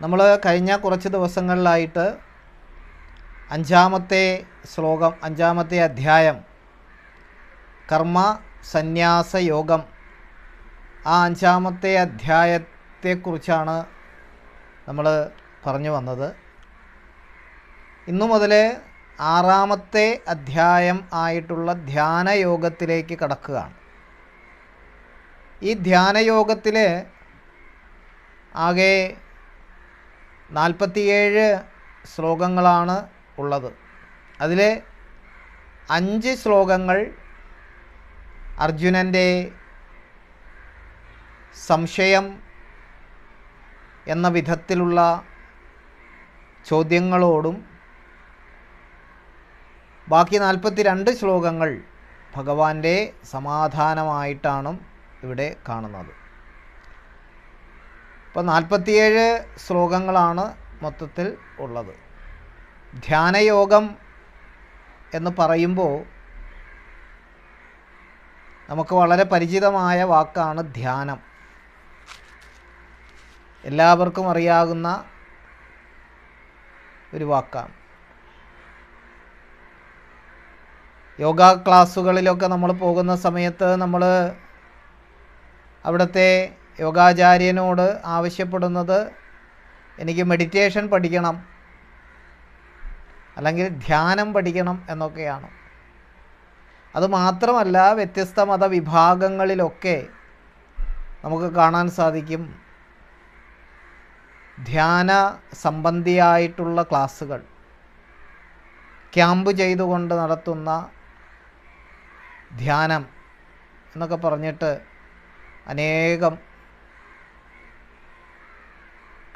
നമ്മൾ കഴിഞ്ഞ കുറച്ച് ദിവസങ്ങളിലായിട്ട് അഞ്ചാമത്തെ ശ്ലോകം അഞ്ചാമത്തെ അധ്യായം കർമ്മ സന്യാസ യോഗം ആ അഞ്ചാമത്തെ അധ്യായത്തെക്കുറിച്ചാണ് നമ്മൾ പറഞ്ഞു വന്നത്. ഇന്നു മുതൽ ആറാമത്തെ അധ്യായം ആയിട്ടുള്ള ധ്യാനയോഗത്തിലേക്ക് കടക്കുകയാണ്. ഈ ധ്യാനയോഗത്തിൽ ആകെ നാൽപ്പത്തിയേഴ് ശ്ലോകങ്ങളാണ് ഉള്ളത്. അതിലെ അഞ്ച് ശ്ലോകങ്ങൾ അർജുനന്റെ സംശയം എന്ന വിധത്തിലുള്ള ചോദ്യങ്ങളോടും ബാക്കി നാൽപ്പത്തി രണ്ട് ശ്ലോകങ്ങൾ ഭഗവാന്റെ സമാധാനമായിട്ടാണ് ഇവിടെ കാണുന്നത്. ഇപ്പോൾ നാൽപ്പത്തിയേഴ് ശ്ലോകങ്ങളാണ് മൊത്തത്തിൽ ഉള്ളത്. ധ്യാനയോഗം എന്ന് പറയുമ്പോൾ നമുക്ക് വളരെ പരിചിതമായ വാക്കാണ് ധ്യാനം. എല്ലാവർക്കും അറിയാകുന്ന ഒരു വാക്കാണ്. യോഗ ക്ലാസ്സുകളിലൊക്കെ നമ്മൾ പോകുന്ന സമയത്ത് നമ്മൾ അവിടുത്തെ യോഗാചാര്യനോട് ആവശ്യപ്പെടുന്നത് എനിക്ക് മെഡിറ്റേഷൻ പഠിക്കണം. അല്ലെങ്കിൽ ധ്യാനം പഠിക്കണം എന്നൊക്കെയാണ്. അതുമാത്രമല്ല വ്യത്യസ്ത മതവിഭാഗങ്ങളിലൊക്കെ നമുക്ക് കാണാൻ സാധിക്കും ധ്യാന സംബന്ധിയായിട്ടുള്ള ക്ലാസ്സുകൾ. ക്യാമ്പ് ചെയ്തുകൊണ്ട് നടത്തുന്ന ധ്യാനം എന്നൊക്കെ പറഞ്ഞിട്ട് അനേകം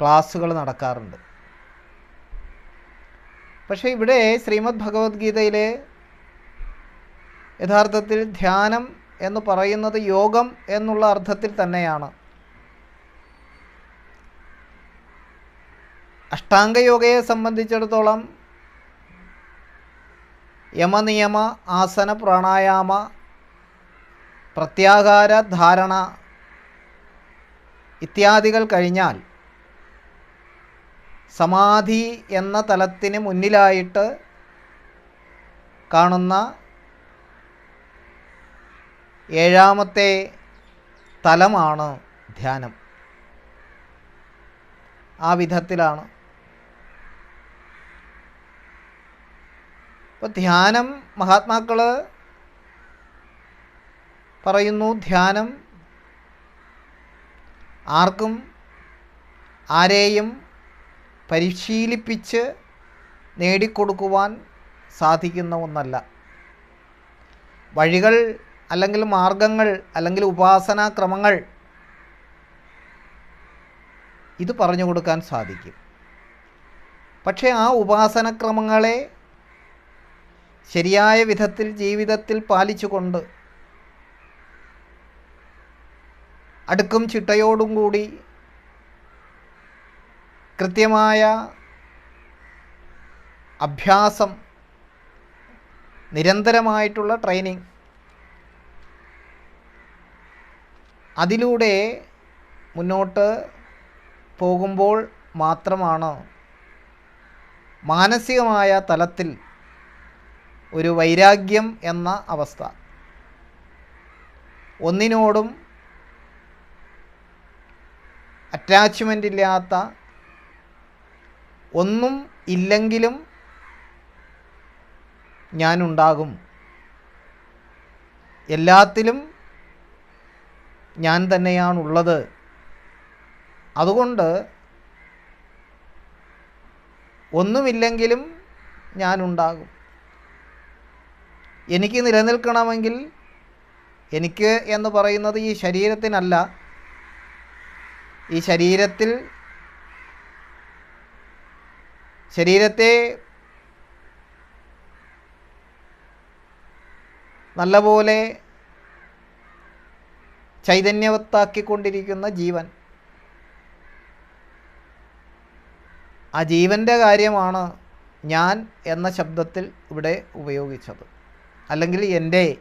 ക്ലാസ്സുകൾ നടക്കാറുണ്ട്. പക്ഷേ ഇവിടെ ശ്രീമദ് ഭഗവത്ഗീതയിലെ യഥാർത്ഥത്തിൽ ധ്യാനം എന്ന് പറയുന്നത് യോഗം എന്നുള്ള അർത്ഥത്തിൽ തന്നെയാണ്. അഷ്ടാംഗയോഗയെ സംബന്ധിച്ചിടത്തോളം യമനിയമ ആസന പ്രാണായാമ പ്രത്യാഹാര ധാരണ ഇത്യാദികൾ കഴിഞ്ഞാൽ സമാധി എന്ന തലത്തിന് മുന്നിലായിട്ട് കാണുന്ന ഏഴാമത്തെ തലമാണ് ധ്യാനം. ആ വിധത്തിലാണ്. ഇപ്പോൾ ധ്യാനം മഹാത്മാക്കൾ പറയുന്നു ധ്യാനം ആർക്കും ആരെയും പരിശീലിപ്പിച്ച് നേടിക്കൊടുക്കുവാൻ സാധിക്കുന്ന ഒന്നല്ല. വഴികൾ അല്ലെങ്കിൽ മാർഗങ്ങൾ അല്ലെങ്കിൽ ഉപാസനാക്രമങ്ങൾ ഇത് പറഞ്ഞു കൊടുക്കാൻ സാധിക്കും. പക്ഷേ ആ ഉപാസനക്രമങ്ങളെ ശരിയായ വിധത്തിൽ ജീവിതത്തിൽ പാലിച്ചുകൊണ്ട് അടുക്കും ചിട്ടയോടും കൂടി കൃത്യമായ അഭ്യാസം നിരന്തരമായിട്ടുള്ള ട്രെയിനിങ് അതിലൂടെ മുന്നോട്ട് പോകുമ്പോൾ മാത്രമാണ് മാനസികമായ തലത്തിൽ ഒരു വൈരാഗ്യം എന്ന അവസ്ഥ. ഒന്നിനോടും അറ്റാച്ച്മെന്റ് ഇല്ലാത്ത ഒന്നും ഇല്ലെങ്കിലും ഞാനുണ്ടാകും. എല്ലാത്തിലും ഞാൻ തന്നെയാണുള്ളത്. അതുകൊണ്ട് ഒന്നുമില്ലെങ്കിലും ഞാനുണ്ടാകും. എനിക്ക് നിലനിൽക്കണമെങ്കിൽ എനിക്ക് എന്ന് പറയുന്നത് ഈ ശരീരത്തിനല്ല. ഈ ശരീരത്തിൽ ശരീരത്തെ നല്ലപോലെ ചൈതന്യവത്താക്കിക്കൊണ്ടിരിക്കുന്ന ജീവൻ. ആ ജീവന്റെ കാര്യമാണ് ഞാൻ എന്ന ശബ്ദത്തിൽ ഇവിടെ ഉപയോഗിച്ചത്. അല്ലെങ്കിൽ എന്റെ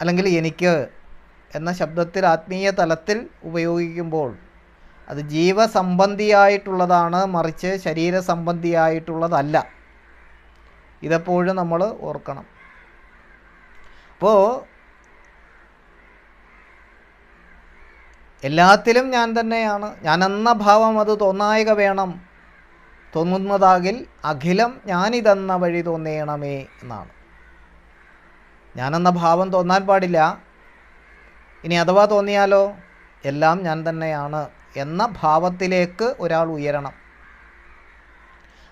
അല്ലെങ്കിൽ എനിക്ക് എന്ന ശബ്ദത്തിൽ ആത്മീയ തലത്തിൽ ഉപയോഗിക്കുമ്പോൾ അത് ജീവസംബന്ധിയായിട്ടുള്ളതാണ് മറിച്ച് ശരീരസംബന്ധിയായിട്ടുള്ളതല്ല. ഇതെപ്പോഴും നമ്മൾ ഓർക്കണം. അപ്പോൾ എല്ലാത്തിലും ഞാൻ തന്നെയാണ്. ഞാൻ എന്ന ഭാവം അത് തോന്നായക വേണം. തോന്നുന്നതാകിൽ അഖിലം ഞാനിതെന്ന വഴി തോന്നേണമേ എന്നാണ്. ഞാനെന്ന ഭാവം തോന്നാൻ പാടില്ല. ഇനി അഥവാ തോന്നിയാലോ? എല്ലാം ഞാൻ തന്നെയാണ്. എന്ന ഭാവത്തിലേക്ക് ഒരാൾ ഉയരണം.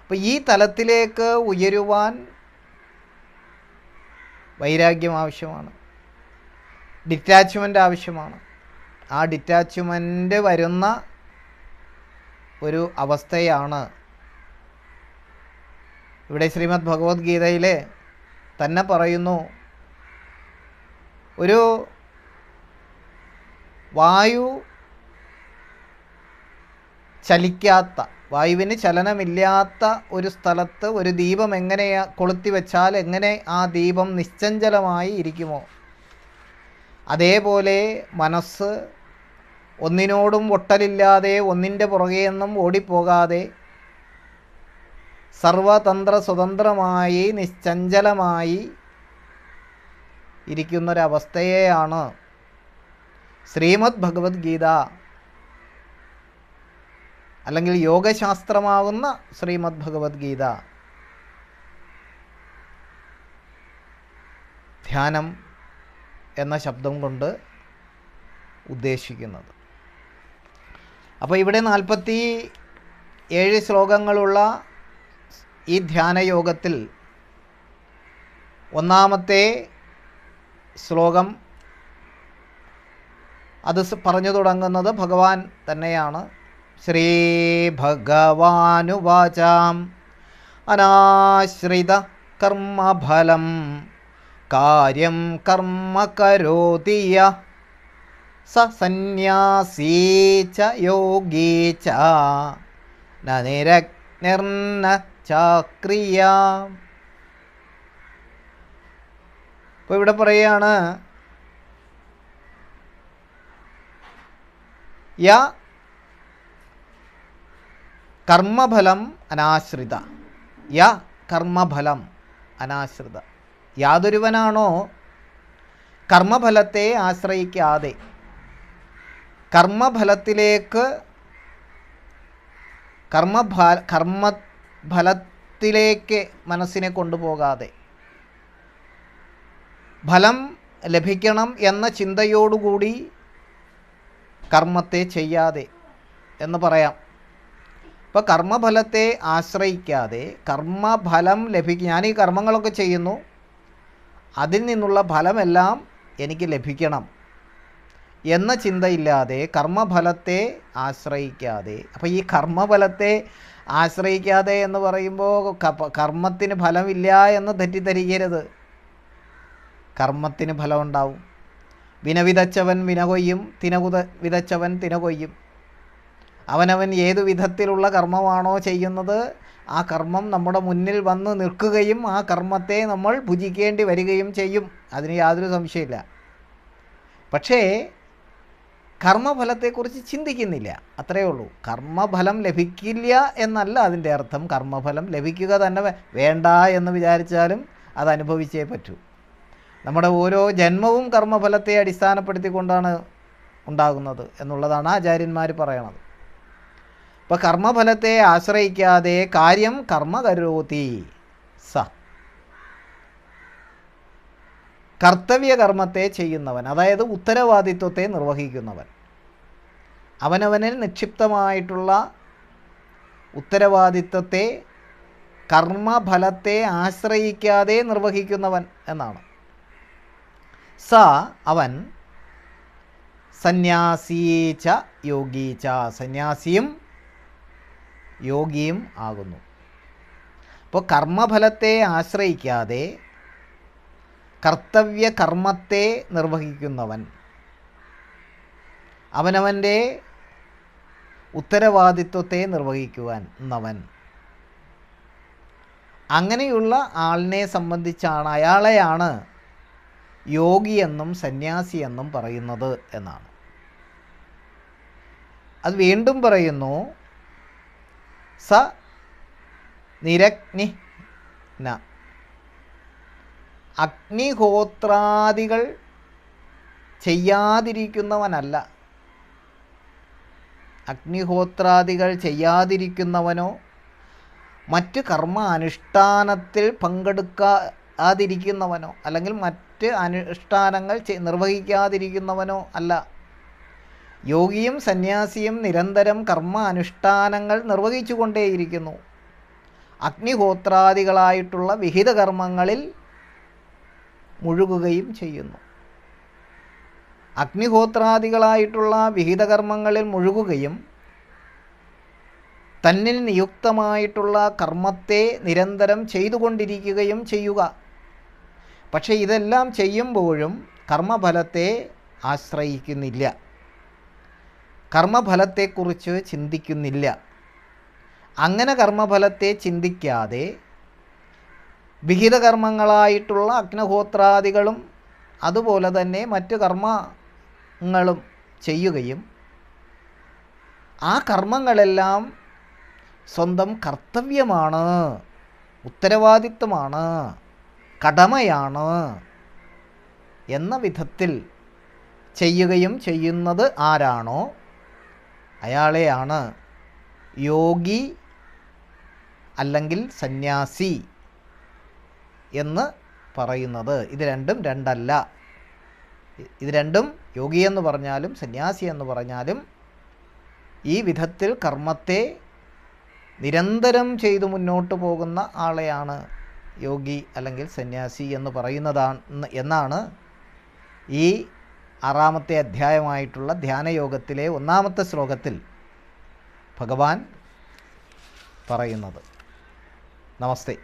അപ്പോൾ ഈ തലത്തിലേക്ക് ഉയരുവാൻ വൈരാഗ്യം ആവശ്യമാണ്. ഡിറ്റാച്ച്മെന്റ് ആവശ്യമാണ്. ആ ഡിറ്റാച്ച്മെന്റ് വരുന്ന ഒരു അവസ്ഥയാണ് ഇവിടെ ശ്രീമദ് ഭഗവത്ഗീതയിലെ തന്നെ പറയുന്നു ഒരു വായു ചലിക്കാത്ത വായുവിന് ചലനമില്ലാത്ത ഒരു സ്ഥലത്ത് ഒരു ദീപം എങ്ങനെ കൊളുത്തി വെച്ചാൽ എങ്ങനെ ആ ദീപം നിശ്ചഞ്ചലമായി ഇരിക്കുമോ? അതേപോലെ മനസ്സ് ഒന്നിനോടും ഒട്ടലില്ലാതെ ഒന്നിന്റെ പുറകെ നിന്നും ഓടിപ്പോകാതെ സർവതന്ത്ര സ്വതന്ത്രമായി നിശ്ചഞ്ചലമായി ഇരിക്കുന്നൊരവസ്ഥയെയാണ് ശ്രീമദ് ഭഗവത്ഗീത അല്ലെങ്കിൽ യോഗശാസ്ത്രമാകുന്ന ശ്രീമദ് ഭഗവത്ഗീത ധ്യാനം എന്ന ശബ്ദം കൊണ്ട് ഉദ്ദേശിക്കുന്നത്. അപ്പോൾ ഇവിടെ നാൽപ്പത്തി ഏഴ് ശ്ലോകങ്ങളുള്ള ഈ ധ്യാനയോഗത്തിൽ ഒന്നാമത്തെ ശ്ലോകം അത് പറഞ്ഞു തുടങ്ങുന്നത് ഭഗവാൻ തന്നെയാണ്. ശ്രീ ഭഗവാനുവാചാം അനാശ്രിത കർമ്മഫലം. കാര്യം കർമ്മ കരോതിയ സന്യാസീ ച യോഗീ ച. ന നിരഗ്നിർന ചാക്രിയ. ഇപ്പോൾ ഇവിടെ പറയുകയാണ് യ കർമ്മഫലം അനാശ്രിത. യ കർമ്മഫലം അനാശ്രിത. യാതൊരുവനാണോ കർമ്മഫലത്തെ ആശ്രയിക്കാതെ? കർമ്മഫലത്തിലേക്ക് കർമ്മഫ കർമ്മഫലത്തിലേക്ക് മനസ്സിനെ കൊണ്ടുപോകാതെ. ഫലം ലഭിക്കണം എന്ന ചിന്തയോടുകൂടി കർമ്മത്തെ ചെയ്യാതെ എന്ന് പറയാം. ഇപ്പോൾ കർമ്മഫലത്തെ ആശ്രയിക്കാതെ കർമ്മഫലം ലഭിക്കും ഞാൻ ഈ കർമ്മങ്ങളൊക്കെ ചെയ്യുന്നു. അതിൽ നിന്നുള്ള ഫലമെല്ലാം എനിക്ക് ലഭിക്കണം എന്ന ചിന്തയില്ലാതെ കർമ്മഫലത്തെ ആശ്രയിക്കാതെ അപ്പോൾ ഈ കർമ്മഫലത്തെ ആശ്രയിക്കാതെ എന്ന് പറയുമ്പോൾ കർമ്മത്തിന് ഫലമില്ല എന്ന് തെറ്റിദ്ധരിക്കരുത്. കർമ്മത്തിന് ഫലമുണ്ടാവും. വിനവിതച്ചവൻ വിനകൊയ്യും തിനകുത വിതച്ചവൻ തിന കൊയ്യും അവനവൻ ഏതു വിധത്തിലുള്ള കർമ്മമാണോ ചെയ്യുന്നത് ആ കർമ്മം നമ്മുടെ മുന്നിൽ വന്ന് നിൽക്കുകയും ആ കർമ്മത്തെ നമ്മൾ ഭുജിക്കേണ്ടി വരികയും ചെയ്യും. അതിന് യാതൊരു സംശയമില്ല. പക്ഷേ കർമ്മഫലത്തെക്കുറിച്ച് ചിന്തിക്കുന്നില്ല. അത്രയേ ഉള്ളൂ. കർമ്മഫലം ലഭിക്കില്ല എന്നല്ല അതിന്റെ അർത്ഥം. കർമ്മഫലം ലഭിക്കുക തന്നെ വേണ്ട എന്ന് വിചാരിച്ചാലും അത് അനുഭവിച്ചേ പറ്റൂ. നമ്മുടെ ഓരോ ജന്മവും കർമ്മഫലത്തെ അടിസ്ഥാനപ്പെടുത്തിക്കൊണ്ടാണ് ഉണ്ടാകുന്നത് എന്നുള്ളതാണ് ആചാര്യന്മാർ പറയണത്. അപ്പോൾ കർമ്മഫലത്തെ ആശ്രയിക്കാതെ കാര്യം കർമ്മ കരോതി സ. കർത്തവ്യകർമ്മത്തെ ചെയ്യുന്നവൻ അതായത് ഉത്തരവാദിത്വത്തെ നിർവഹിക്കുന്നവൻ. അവനവനിൽ നിക്ഷിപ്തമായിട്ടുള്ള ഉത്തരവാദിത്വത്തെ കർമ്മഫലത്തെ ആശ്രയിക്കാതെ നിർവഹിക്കുന്നവൻ എന്നാണ്. സ അവൻ സന്യാസീച്ച യോഗീച്ച സന്യാസിയും യോഗിയും ആകുന്നു. അപ്പോൾ കർമ്മഫലത്തെ ആശ്രയിക്കാതെ കർത്തവ്യ കർമ്മത്തെ നിർവഹിക്കുന്നവൻ അവനവന്റെ ഉത്തരവാദിത്വത്തെ നിർവഹിക്കുവാൻ അങ്ങനെയുള്ള ആളിനെ സംബന്ധിച്ചാണ് അയാളെയാണ് യോഗിയെന്നും സന്യാസിയെന്നും പറയുന്നത് എന്നാണ്. അത് വീണ്ടും പറയുന്നു സ നിരഗ്നി ന. അഗ്നിഹോത്രാദികൾ ചെയ്യാതിരിക്കുന്നവനല്ല. അഗ്നിഹോത്രാദികൾ ചെയ്യാതിരിക്കുന്നവനോ മറ്റ് കർമ്മ അനുഷ്ഠാനത്തിൽ പങ്കെടുക്കാതിരിക്കുന്നവനോ അല്ലെങ്കിൽ മറ്റ് അനുഷ്ഠാനങ്ങൾ നിർവഹിക്കാതിരിക്കുന്നവനോ അല്ല. യോഗിയും സന്യാസിയും നിരന്തരം കർമ്മ അനുഷ്ഠാനങ്ങൾ നിർവഹിച്ചുകൊണ്ടേയിരിക്കുന്നു. അഗ്നിഹോത്രാദികളായിട്ടുള്ള വിഹിത കർമ്മങ്ങളിൽ മുഴുകുകയും ചെയ്യുന്നു. അഗ്നിഹോത്രാദികളായിട്ടുള്ള വിഹിത കർമ്മങ്ങളിൽ മുഴുകുകയും തന്നിൽ നിയുക്തമായിട്ടുള്ള കർമ്മത്തെ നിരന്തരം ചെയ്തുകൊണ്ടിരിക്കുകയും ചെയ്യുക. പക്ഷേ ഇതെല്ലാം ചെയ്യുമ്പോഴും കർമ്മഫലത്തെ ആശ്രയിക്കുന്നില്ല. കർമ്മഫലത്തെക്കുറിച്ച് ചിന്തിക്കുന്നില്ല. അങ്ങനെ കർമ്മഫലത്തെ ചിന്തിക്കാതെ വിഹിതകർമ്മങ്ങളായിട്ടുള്ള അഗ്നഹോത്രാദികളും അതുപോലെ തന്നെ മറ്റു കർമ്മങ്ങളും ചെയ്യുകയും ആ കർമ്മങ്ങളെല്ലാം സ്വന്തം കർത്തവ്യമാണ് ഉത്തരവാദിത്വമാണ് കടമയാണ് എന്ന വിധത്തിൽ ചെയ്യുകയും ചെയ്യുന്നത് ആരാണോ? അയാളെയാണ് യോഗി അല്ലെങ്കിൽ സന്യാസി എന്ന് പറയുന്നത്. ഇത് രണ്ടും രണ്ടല്ല. ഇത് രണ്ടും യോഗി എന്ന് പറഞ്ഞാലും സന്യാസി എന്ന് പറഞ്ഞാലും ഈ വിധത്തിൽ കർമ്മത്തെ നിരന്തരം ചെയ്തു മുന്നോട്ട് പോകുന്ന ആളെയാണ് യോഗി അല്ലെങ്കിൽ സന്യാസി എന്ന് പറയുന്നതാണ് എന്നാണ് ഈ ആറാമത്തെ അധ്യായമായിട്ടുള്ള ധ്യാനയോഗത്തിലെ ഒന്നാമത്തെ ശ്ലോകത്തിൽ ഭഗവാൻ പറയുന്നത്. നമസ്തേ.